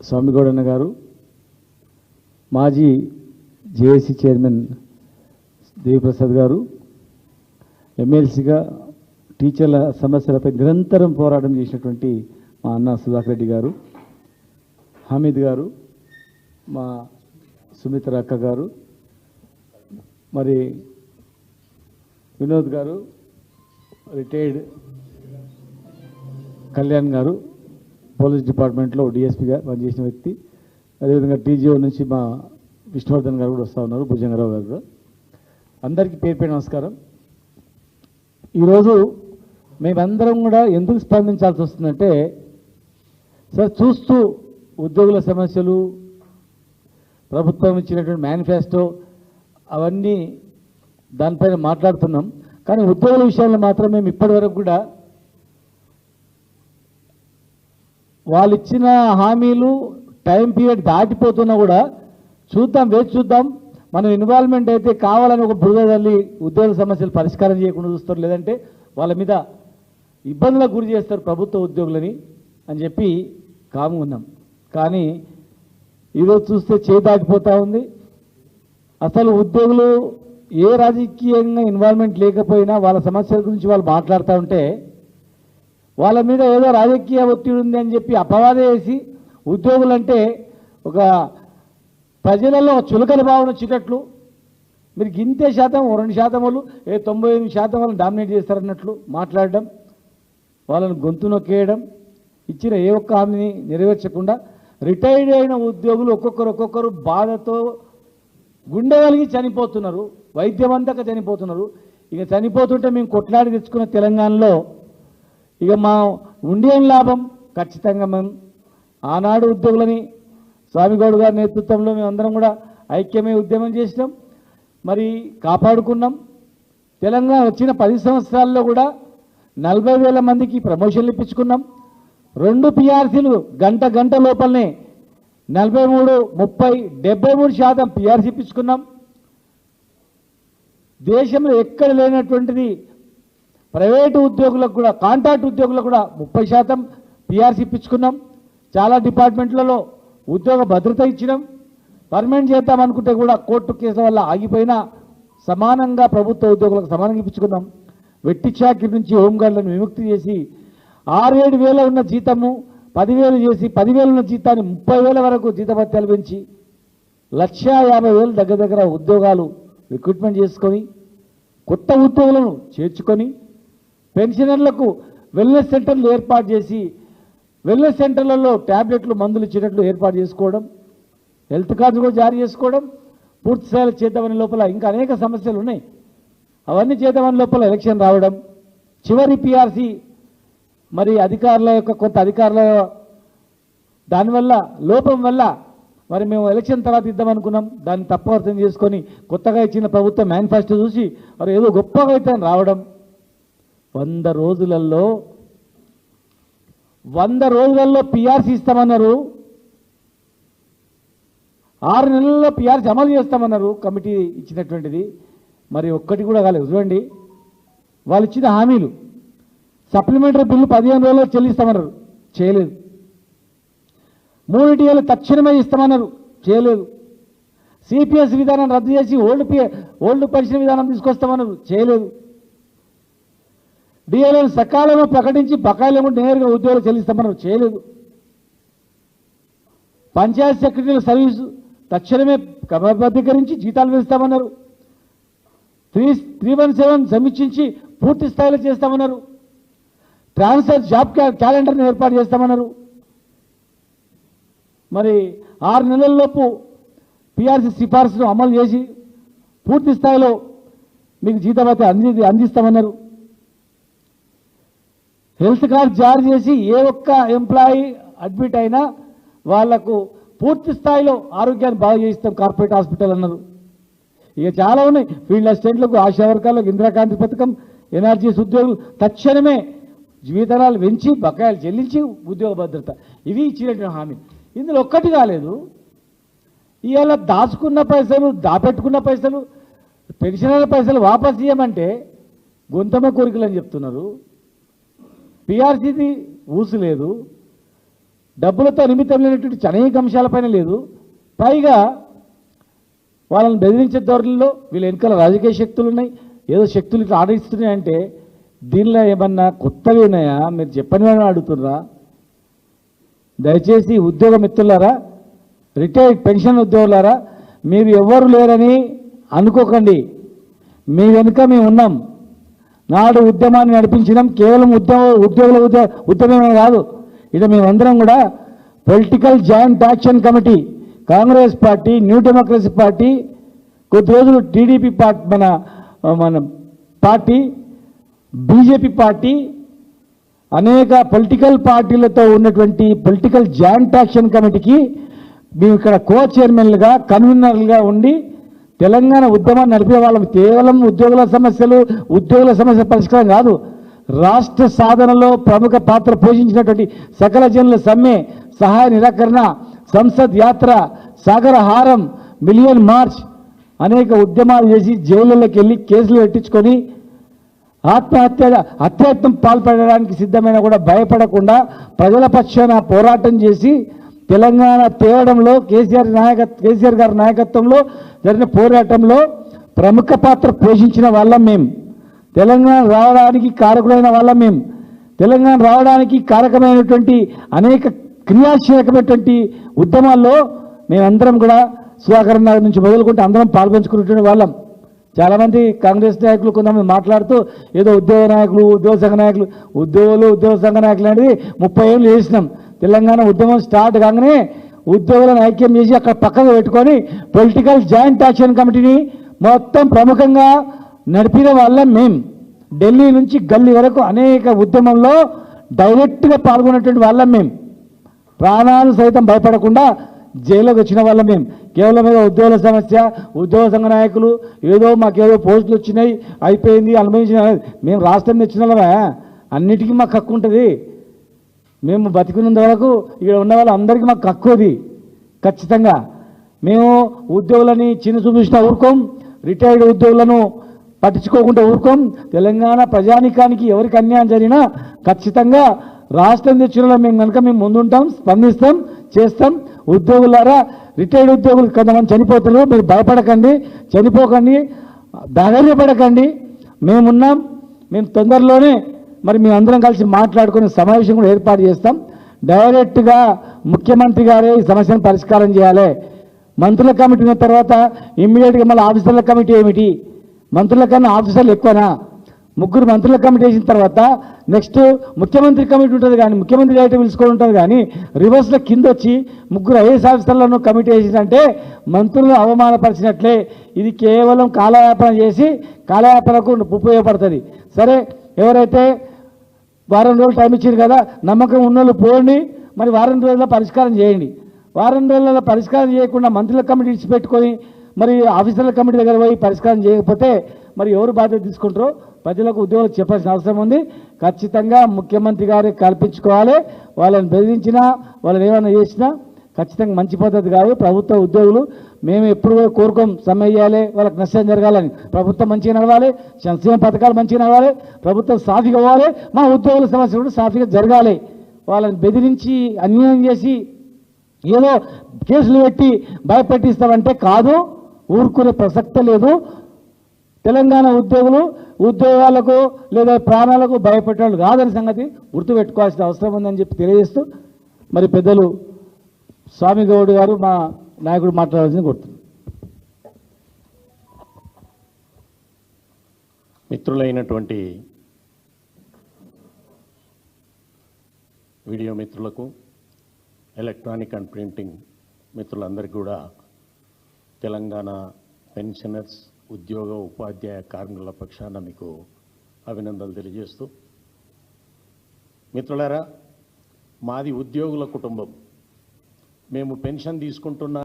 స్వామిగౌడన్న గారు మాజీ JAC chairman Devi Prasad గారు ఎమ్మెల్సీగా టీచర్ల సమస్యలపై నిరంతరం పోరాటం చేసినటువంటి మా అన్న సుధాకర్ రెడ్డి గారు హమీద్ గారు మా సుమిత్ర అక్క గారు మరి వినోద్ గారు రిటైర్డ్ కళ్యాణ్ గారు పోలీస్ డిపార్ట్మెంట్లో డిఎస్పీగా పనిచేసిన వ్యక్తి. అదేవిధంగా టీజీఓ నుంచి మా విష్ణువర్ధన్ గారు కూడా వస్తూ ఉన్నారు భుజంగరావు గారు కూడా. అందరికీ పేరు పేరు నమస్కారం. ఈరోజు మేమందరం కూడా ఎందుకు స్పందించాల్సి వస్తుందంటే సార్ చూస్తూ ఉద్యోగుల సమస్యలు ప్రభుత్వం ఇచ్చినటువంటి మేనిఫెస్టో అవన్నీ దానిపైన మాట్లాడుతున్నాం. కానీ ఉద్యోగుల విషయంలో మాత్రం మేము ఇప్పటివరకు కూడా వాళ్ళు ఇచ్చిన హామీలు టైం పీరియడ్ దాటిపోతున్నా కూడా చూద్దాం వేచి చూద్దాం. మనం ఇన్వాల్వ్మెంట్ అయితే కావాలని ఒక బురద తల్లి ఉద్యోగ సమస్యలు పరిష్కారం చేయకుండా చూస్తారు. లేదంటే వాళ్ళ మీద ఇబ్బందులకు గురి చేస్తారు ప్రభుత్వ ఉద్యోగులని అని చెప్పి కాము ఉన్నాం. కానీ ఈరోజు చూస్తే చేయి దాటిపోతూ ఉంది. అసలు ఉద్యోగులు ఏ రాజకీయంగా ఇన్వాల్వ్మెంట్ లేకపోయినా వాళ్ళ సమస్యల గురించి వాళ్ళు మాట్లాడుతూ ఉంటే వాళ్ళ మీద ఏదో రాజకీయ ఒత్తిడి ఉంది అని చెప్పి అపవాదం వేసి ఉద్యోగులంటే ఒక ప్రజలలో చులకల భావన వచ్చేటట్లు. మీరు గింతే శాతం రెండు శాతం వాళ్ళు ఏ తొంభై ఎనిమిది శాతం వాళ్ళని డామినేట్ చేస్తారన్నట్లు మాట్లాడడం వాళ్ళని గొంతు నొక్కేయడం ఇచ్చిన ఏ ఒక్క హామీని నెరవేర్చకుండా రిటైర్డ్ అయిన ఉద్యోగులు ఒక్కొక్కరు ఒక్కొక్కరు బాధతో గుండె కలిగి చనిపోతున్నారు వైద్యం చనిపోతున్నారు. ఇక చనిపోతుంటే మేము కొట్లాడి తెచ్చుకున్న తెలంగాణలో ఇక మా ఉండేం లాభం ఖచ్చితంగా మేము ఆనాడు ఉద్యోగులని స్వామిగౌడ్ గారి నేతృత్వంలో మేమందరం కూడా ఐక్యమే ఉద్యమం చేసినాం. మరి కాపాడుకున్నాం. తెలంగాణ వచ్చిన పది సంవత్సరాల్లో కూడా నలభై వేల మందికి ప్రమోషన్లు ఇప్పించుకున్నాం. రెండు పిఆర్సీలు గంట గంట లోపలనే నలభై మూడు ముప్పై డెబ్బై మూడు శాతం పిఆర్సీ ఇప్పించుకున్నాం. దేశంలో ఎక్కడ లేనటువంటిది ప్రైవేటు ఉద్యోగులకు కూడా కాంట్రాక్ట్ ఉద్యోగులకు కూడా ముప్పై శాతం పిఆర్సీ ఇప్పించుకున్నాం. చాలా డిపార్ట్మెంట్లలో ఉద్యోగ భద్రత ఇచ్చినాం. పర్మనెంట్ చేద్దాం అనుకుంటే కూడా కోర్టు కేసుల వల్ల ఆగిపోయినా సమానంగా ప్రభుత్వ ఉద్యోగులకు సమానంగా ఇప్పించుకున్నాం. వెట్టి చాకిరి నుంచి హోంగార్డులను విముక్తి చేసి ఆరేడు వేల ఉన్న జీతము పదివేలు చేసి పదివేలు ఉన్న జీతాన్ని ముప్పై వేల వరకు జీతభత్యాలు పెంచి లక్ష యాభై వేలు దగ్గర దగ్గర ఉద్యోగాలు రిక్రూట్మెంట్ చేసుకొని కొత్త ఉద్యోగులను చేర్చుకొని పెన్షనర్లకు వెల్నెస్ సెంటర్లు ఏర్పాటు చేసి వెల్నెస్ సెంటర్లలో ట్యాబ్లెట్లు మందులు ఇచ్చేటట్లు ఏర్పాటు చేసుకోవడం హెల్త్ కార్డు కూడా జారీ చేసుకోవడం పూర్తి స్థాయిలో చేద్దామని లోపల ఇంకా అనేక సమస్యలు ఉన్నాయి. అవన్నీ చేద్దామని లోపల ఎలక్షన్ రావడం చివరి పిఆర్సీ మరి అధికారుల యొక్క కొంత అధికారుల దానివల్ల లోపం వల్ల మరి మేము ఎలక్షన్ తర్వాత ఇద్దామనుకున్నాం. దాన్ని తప్పు అర్థం చేసుకొని కొత్తగా ఇచ్చిన ప్రభుత్వం మేనిఫెస్టో చూసి మరి ఏదో గొప్పగా అయితే రావడం వంద రోజులలో వంద రోజులలో పిఆర్సీ ఇస్తామన్నారు. ఆరు నెలల్లో పిఆర్సీ అమలు చేస్తామన్నారు కమిటీ ఇచ్చినటువంటిది. మరి ఒక్కటి కూడా కాలేదు. చూడండి వాళ్ళు ఇచ్చిన హామీలు. సప్లిమెంటరీ బిల్లు పదిహేను రోజుల్లో చెల్లిస్తామన్నారు. చేయలేదు. మూడింటివేలు తక్షణమే ఇస్తామన్నారు. చేయలేదు. సిపిఎస్ విధానం రద్దు చేసి ఓల్డ్ ఓల్డ్ పెన్షన్ విధానం తీసుకొస్తామన్నారు. చేయలేదు. డిఎల్ఎన్ సకాలంలో ప్రకటించి బకాయిలు నేరుగా ఉద్యోగులు చెల్లిస్తామన్నారు చేయలేదు. పంచాయత్ సెక్రటరీల సర్వీసు తక్షణమే క్రమబద్ధీకరించి జీతాలు పెంచుతామన్నారు త్రీ త్రీ వన్ సెవెన్ సమీక్షించి పూర్తి స్థాయిలో చేస్తామన్నారు. ట్రాన్స్ఫర్ జాబ్ క్యాలెండర్ని ఏర్పాటు చేస్తామన్నారు. మరి ఆరు నెలల్లోపు పిఆర్సీ సిఫార్సును అమలు చేసి పూర్తి స్థాయిలో మీకు జీతభత్య అంది అందిస్తామన్నారు. హెల్త్ కార్డ్ జారీ చేసి ఏ ఒక్క ఎంప్లాయీ అడ్మిట్ అయినా వాళ్ళకు పూర్తి స్థాయిలో ఆరోగ్యాన్ని బాగా చేయిస్తాం కార్పొరేట్ హాస్పిటల్ అన్నారు ఇక చాలా ఉన్నాయి. ఫీల్డ్ అసిస్టెంట్లకు ఆశా వర్గాలకు ఇందిరాకాంతి పథకం ఎన్ఆర్జీఎస్ ఉద్యోగులు తక్షణమే జీవితాలు పెంచి బకాయిలు చెల్లించి ఉద్యోగ భద్రత. ఇవి ఇచ్చినటువంటి హామీ. ఇందులో ఒక్కటి కాలేదు. ఇవాళ దాచుకున్న పైసలు దాపెట్టుకున్న పైసలు పెన్షనర్ల పైసలు వాపస్ ఇవ్వమంటే గొంతమ కోరికలు అని చెప్తున్నారు. పిఆర్సీది ఊసు లేదు డబ్బులతో నిమిత్తం లేనటువంటి అనేక అంశాలపైన లేదు. పైగా వాళ్ళని బెదిరించే ధోరణిలో వీళ్ళ వెనుకల రాజకీయ శక్తులు ఉన్నాయి. ఏదో శక్తులు ఇట్లా ఆడిస్తున్నాయంటే దీనిలో ఏమన్నా కొత్తవి ఉన్నాయా? మీరు చెప్పని వాళ్ళని అడుగుతున్నారా? దయచేసి ఉద్యోగ మిత్రులారా రిటైర్డ్ పెన్షన్ ఉద్యోగులారా మీరు ఎవరు లేరని అనుకోకండి. మీ వెనుక మేము ఉన్నాం. నాడు ఉద్యమాన్ని నడిపించడం కేవలం ఉద్యమ ఉద్యోగుల ఉద్య ఉద్యమమే కాదు. ఇక మేమందరం కూడా political joint action committee Congress party New Democracy party కొద్ది రోజులు టీడీపీ పార్టీ మన మన పార్టీ బీజేపీ పార్టీ అనేక పొలిటికల్ పార్టీలతో ఉన్నటువంటి పొలిటికల్ జాయింట్ యాక్షన్ కమిటీకి మేము ఇక్కడ కో చైర్మన్లుగా కన్వీనర్లుగా ఉండి తెలంగాణ ఉద్యమాన్ని నడిపే వాళ్ళం కేవలం ఉద్యోగుల సమస్యలు ఉద్యోగుల సమస్య పరిష్కారం కాదు. రాష్ట్ర సాధనలో ప్రముఖ పాత్ర పోషించినటువంటి సకల జనుల సమ్మె సహాయ నిరాకరణ సంసద్ యాత్ర సాగర హారం మిలియన్ మార్చ్ అనేక ఉద్యమాలు చేసి జైళ్ళకి వెళ్ళి కేసులు పెట్టించుకొని ఆత్మహత్య హత్యాయత్నం పాల్పడడానికి సిద్ధమైన కూడా భయపడకుండా ప్రజల పక్షాన పోరాటం చేసి తెలంగాణ తేవడంలో కేసీఆర్ నాయక కేసీఆర్ గారి నాయకత్వంలో జరిగిన పోరాటంలో ప్రముఖ పాత్ర పోషించిన వాళ్ళం మేము తెలంగాణ రావడానికి కారకులైన వాళ్ళం మేము తెలంగాణ రావడానికి కారకమైనటువంటి అనేక క్రియాశీలకమైనటువంటి ఉద్యమాల్లో మేమందరం కూడా సుధాకర్ నగర్ నుంచి మొదలుకుంటే అందరం పాల్పంచుకున్నటువంటి వాళ్ళం. చాలామంది కాంగ్రెస్ నాయకులు కొంతమంది మాట్లాడుతూ ఏదో ఉద్యోగ నాయకులు ఉద్యోగ సంఘ నాయకులు ఉద్యోగులు ఉద్యోగ సంఘ నాయకులు అనేది ముప్పై ఏళ్ళు చేసినాం. తెలంగాణ ఉద్యమం స్టార్ట్ కాగానే ఉద్యోగులను ఐక్యం చేసి అక్కడ పక్కన పెట్టుకొని పొలిటికల్ జాయింట్ యాక్షన్ కమిటీని మొత్తం ప్రముఖంగా నడిపిన వాళ్ళం మేం. ఢిల్లీ నుంచి గల్లీ వరకు అనేక ఉద్యమంలో డైరెక్ట్గా పాల్గొన్నటువంటి వాళ్ళం మేము ప్రాణాలు సైతం భయపడకుండా జైల్లోకి వచ్చిన వాళ్ళం మేము కేవలం ఏదో ఉద్యోగుల సమస్య ఉద్యోగ సంఘ నాయకులు ఏదో మాకేదో పోస్టులు వచ్చినాయి అయిపోయింది అనుభవించిన మేము రాష్ట్రం తెచ్చిన వాళ్ళమే? అన్నిటికీ మాకు హక్కు ఉంటుంది. మేము బతికున్నంత వరకు ఇక్కడ ఉన్న వాళ్ళందరికీ మాకు కక్కువది ఖచ్చితంగా. మేము ఉద్యోగులని చిన్న చూపించిన ఊరుకోం రిటైర్డ్ ఉద్యోగులను పట్టించుకోకుండా ఊరుకోం. తెలంగాణ ప్రజానికానికి ఎవరికి అన్యాయం జరిగినా ఖచ్చితంగా రాష్ట్రం తెచ్చిన మేము కనుక మేము ముందుంటాం స్పందిస్తాం చేస్తాం. ఉద్యోగులారా రిటైర్డ్ ఉద్యోగులు కొంతమంది చనిపోతున్నారు. మీరు భయపడకండి చనిపోకండి ధైర్యపడకండి మేమున్నాం మేము తొందరలోనే మరి మేము అందరం కలిసి మాట్లాడుకుని సమావేశం కూడా ఏర్పాటు చేస్తాం. డైరెక్ట్గా ముఖ్యమంత్రి గారే ఈ సమస్యను పరిష్కారం చేయాలి. మంత్రుల కమిటీ ఉన్న తర్వాత ఇమ్మీడియట్గా మళ్ళీ ఆఫీసర్ల కమిటీ ఏమిటి? మంత్రుల కన్నా ఆఫీసర్లు ఎక్కువనా? ముగ్గురు మంత్రుల కమిటీ వేసిన తర్వాత నెక్స్ట్ ముఖ్యమంత్రి కమిటీ ఉంటుంది కానీ ముఖ్యమంత్రి డైరెక్ట్ పిలుచుకొని ఉంటుంది కానీ రివర్స్లో కింద వచ్చి ముగ్గురు ఐఏఎస్ ఆఫీసర్లను కమిటీ వేసిందంటే మంత్రులను అవమానపరిచినట్లే. ఇది కేవలం కాలయాపన చేసి కాలయాపనకు ఉపయోగపడుతుంది. సరే ఎవరైతే వారం రోజులు టైం ఇచ్చారు కదా నమ్మకం ఉన్నోళ్ళు పోండి మరి వారం రోజుల్లో పరిష్కారం చేయండి. వారం రోజుల పరిష్కారం చేయకుండా మంత్రుల కమిటీ ఇచ్చిపెట్టుకొని మరి ఆఫీసర్ల కమిటీ దగ్గర పోయి పరిష్కారం చేయకపోతే మరి ఎవరు బాధ్యత తీసుకుంటారో ప్రజలకు ఉద్యోగులకు చెప్పాల్సిన అవసరం ఉంది. ఖచ్చితంగా ముఖ్యమంత్రి గారికి కల్పించుకోవాలి. వాళ్ళని బెదిరించినా వాళ్ళని ఏమైనా చేసినా ఖచ్చితంగా మంచి పద్ధతి కాదు. ప్రభుత్వ ఉద్యోగులు మేము ఎప్పుడు కూడా కోరుకోం సమ్మె చేయాలి వాళ్ళకి నష్టం జరగాలని. ప్రభుత్వం మంచిగా నడవాలి సంక్షేమ పథకాలు మంచిగా నడవాలి ప్రభుత్వం సాఫీగా పోవాలి మా ఉద్యోగుల సమస్య కూడా సాఫీగా జరగాలి. వాళ్ళని బెదిరించి అన్యాయం చేసి ఏదో కేసులు పెట్టి భయపెట్టిస్తామంటే కాదు ఊరుకునే ప్రసక్త లేదు. తెలంగాణ ఉద్యోగులు ఉద్యోగాలకు లేదా ప్రాణాలకు భయపెట్టాలు కాదని సంగతి గుర్తుపెట్టుకోవాల్సిన అవసరం ఉందని చెప్పి తెలియజేస్తూ మరి పెద్దలు స్వామి గౌడ్ గారు మా నాయకుడు మాట్లాడాల్సింది కోరుతున్నాను మిత్రులైనటువంటి వీడియో మిత్రులకు ఎలక్ట్రానిక్ అండ్ ప్రింటింగ్ మిత్రులందరికీ కూడా తెలంగాణ పెన్షనర్స్ ఉద్యోగ ఉపాధ్యాయ కార్మికుల పక్షాన మీకు అభినందనలు తెలియజేస్తూ మిత్రులారా మాది ఉద్యోగుల కుటుంబం. మేము పెన్షన్ తీసుకుంటున్నా.